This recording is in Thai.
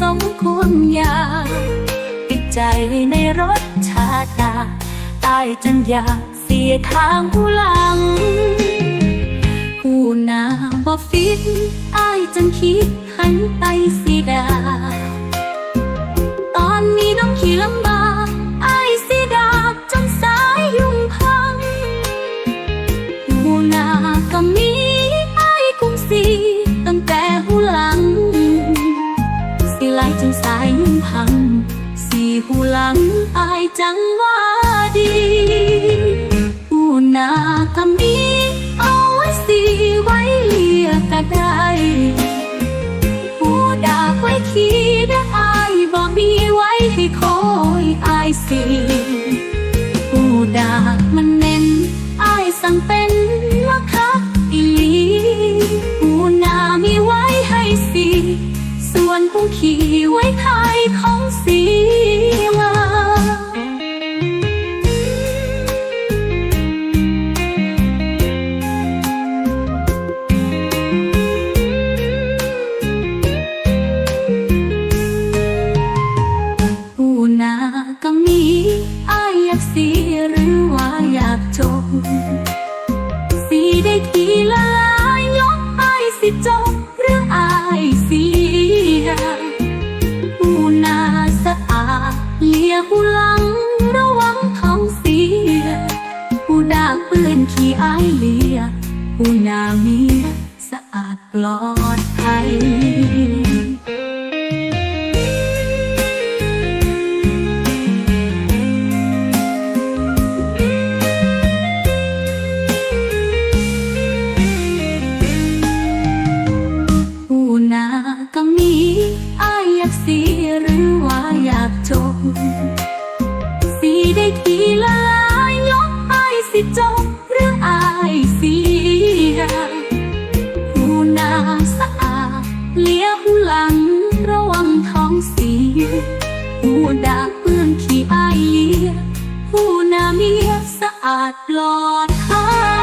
สมควรยา ติดใจในรสชาติดาตายจนอยากเสียทางผู้หลัง ผู้นาบ่ฟิตอายจนคิดหันไปสีดา สิไหลจนสายยุ่งพัง สีหูหลังอายจังว่าดีหูหน้าก็มีเอาไว้สีไว้เลียก็ได้หูดาไว้ขี่ได้อายบ่มีไว้ให้คอยอายสี ส่วนผู้ ขี้อายเลียหูหน้ามีสะอาดปลอดภัยหูนาก็มีอายอยากสีหรือว่าอยากจบสีได้ทีละลายยกอายสิจบ ดาเปื้อนขี้อายเลียหูหน้าเมียสะอาดปลอดภัย